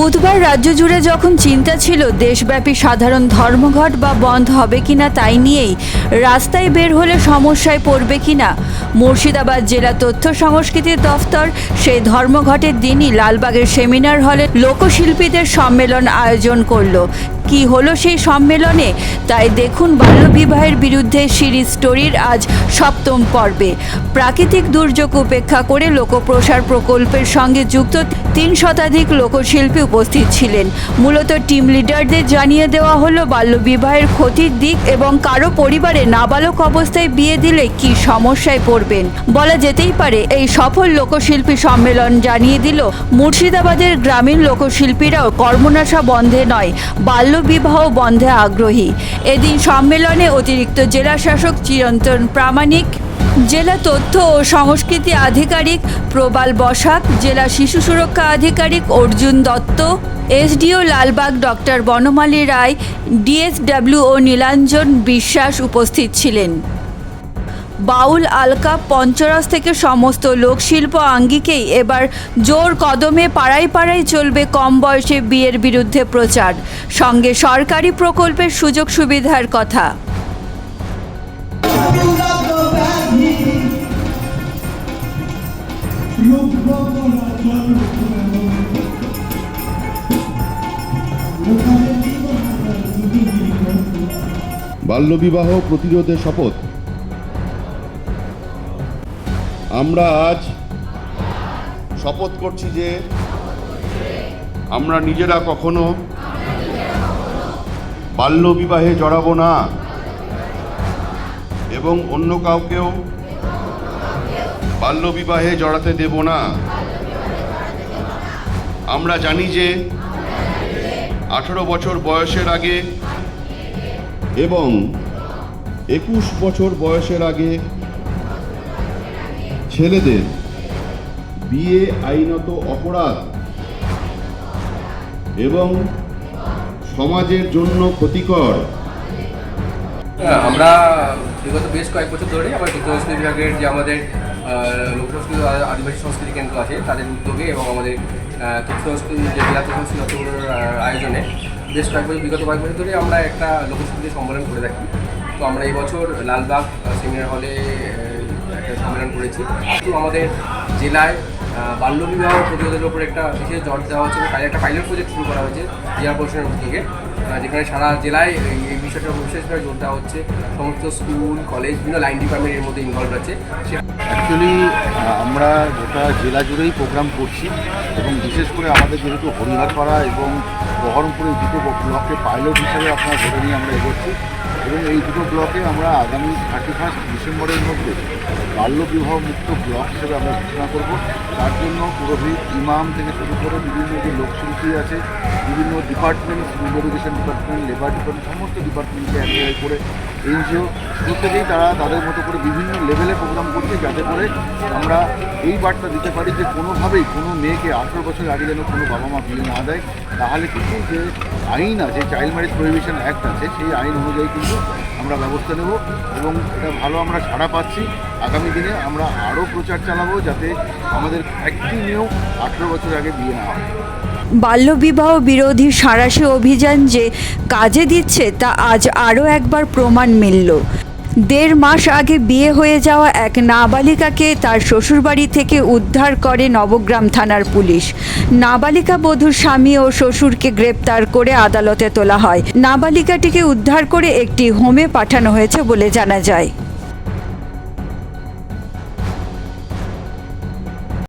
বুধবার রাজ্য জুড়ে যখন চিন্তা ছিল, দেশব্যাপী সাধারণ ধর্মঘট বা বন্ধ হবে কিনা তাই নিয়েই রাস্তায় বের হলে সমস্যায় পড়বে কিনা, মুর্শিদাবাদ জেলা তথ্য সংস্কৃতির দফতর, সেই ধর্মঘটের দিনই লালবাগের সেমিনার হলে লোকশিল্পীদের সম্মেলন আয়োজন করল। কি হলো সেই সম্মেলনে? তাই দেখুন বাল্যবিবাহের বিরুদ্ধে সিরিজ স্টোরির আজ সপ্তম পর্বে। প্রাকৃতিক দুর্যোগ উপেক্ষা করে লোকপ্রসার প্রকল্পের সঙ্গে যুক্ত তিন শতাধিক লোকশিল্পী উপস্থিত ছিলেন। মূলত টিম লিডারদের জানিয়ে দেওয়া হলো বাল্যবিবাহের ক্ষতির দিক এবং কারও পরিবারে নাবালক অবস্থায় বিয়ে দিলে কি সমস্যায় পড়বেন। বলা যেতেই পারে, এই সফল লোকশিল্পী সম্মেলন জানিয়ে দিল, মুর্শিদাবাদের গ্রামীণ লোকশিল্পীরাও কর্মনাশা বন্ধে নয় বাল্যবিবাহ বন্ধে আগ্রহী। এদিন সম্মেলনে অতিরিক্ত জেলা শাসক চিরন্তন প্রামাণিক, জেলা তথ্য ও সংস্কৃতি আধিকারিক প্রবাল বসাক, জেলা শিশু সুরক্ষা আধিকারিক Arjun Dutta, SDO Lalbagh doctor Banamali Roy, DSW ও নীলাঞ্জন বিশ্বাস উপস্থিত ছিলেন। বাউল, আলকা, পঞ্চরস থেকে সমস্ত লোকশিল্প আঙ্গিকেই এবার জোর কদমে পাড়ায় পাড়ায় চলবে কম বয়সে বিয়ের বিরুদ্ধে প্রচার। সঙ্গে সরকারি প্রকল্পের সুযোগ সুবিধার কথা। বাল্যবিবাহ প্রতিরোধে শপথ। আমরা আজ শপথ করছি যে আমরা নিজেরা কখনো বাল্যবিবাহে জড়াবো না এবং অন্য কাউকেও বাল্যবিবাহে জড়াতে দেব না। আমরা জানি যে আঠেরো বছর বয়সের আগে এবং একুশ বছর বয়সের আগে ছেলেদের। বিয়ে আইনত অপরাধ এবং সমাজের জন্য ক্ষতিকর। হ্যাঁ, আমরা বিগত বেশ কয়েক বছর ধরে তথ্য সংস্কৃতি বিভাগের যে আমাদের লোক সংস্কৃতি আদিবাসী সংস্কৃতি কেন্দ্র আছে তাদের উদ্যোগে এবং আমাদের সংস্কৃতি যে জেলা সংস্কৃতি আয়োজনে বেশ কয়েক বছর বিগত কয়েক বছর ধরে আমরা একটা লোকসংস্কৃতি সম্মেলন করে থাকি। তো আমরা এই বছর লালবাগ সেমিনার হলে সম্মেলন করেছি। তো আমাদের জেলায় আহ, বাল্যবিবাহ প্রতিরোধের উপর একটা বিশেষ জট দেওয়া হচ্ছে তাই একটা পাইলট প্রজেক্ট শুরু করা হয়েছে জেলা উদ্যোগে আহ, যেখানে সারা জেলায় এই- বিষয়টা বিশেষভাবে জোর দেওয়া হচ্ছে। সমস্ত স্কুল কলেজ বিভিন্ন লাইন ডিপার্টমেন্ট এর মধ্যে ইনভলভ আছে। অ্যাকচুয়ালি আমরা গোটা জেলা জুড়েই প্রোগ্রাম করছি এবং বিশেষ করে আমাদের যেহেতু হরিহরপাড়া এবং বহরমপুর এই দুটো ব্লকে পাইলট হিসাবে আপনারা ধরে নিয়ে আমরা এগোচ্ছি। এবং এই দুটো ব্লকে আমরা আগামী থার্টি ফার্স্ট ডিসেম্বরের মধ্যে বাল্যবিবাহ মুক্ত ব্লক হিসেবে আমরা ঘোষণা করব। তার জন্য পুরোহিত, ইমাম থেকে শুরু করে বিভিন্ন যে লোকশিল্পী আছে, বিভিন্ন department school education department labour department সমস্ত ডিপার্টমেন্টকে অ্যাপ্লাই করে এনজিও প্রত্যেকেই তারা তাদের মতো করে বিভিন্ন লেভেলে প্রোগ্রাম করছে যাতে করে আমরা এই বার্তা দিতে পারি যে কোনোভাবেই কোনো মেয়েকে আঠেরো বছর আগে যেন কোনো বাবা মা বিয়ে না দেয় তাহলে কিন্তু যে আইন আছে চাইল্ড ম্যারেজ প্রহিবিশন অ্যাক্ট আছে, সেই আইন অনুযায়ী কিন্তু আমরা ব্যবস্থা নেব এবং এটা ভালো আমরা সাড়া পাচ্ছি। আগামী দিনে আমরা আরও প্রচার চালাবো যাতে আমাদের একটি নিয়েও আঠেরো বছর আগে বিয়ে না হয়। বাল্যবিবাহ বিরোধী সাঁড়াশি অভিযান যে কাজে দিচ্ছে তা আজ আরও একবার প্রমাণ মিলল। দেড় মাস আগে বিয়ে হয়ে যাওয়া এক নাবালিকাকে তার শ্বশুরবাড়ি থেকে উদ্ধার করে নবগ্রাম থানার পুলিশ। নাবালিকা বধূর স্বামী ও শ্বশুরকে গ্রেপ্তার করে আদালতে তোলা হয়। নাবালিকাটিকে উদ্ধার করে একটি হোমে পাঠানো হয়েছে বলে জানা যায়।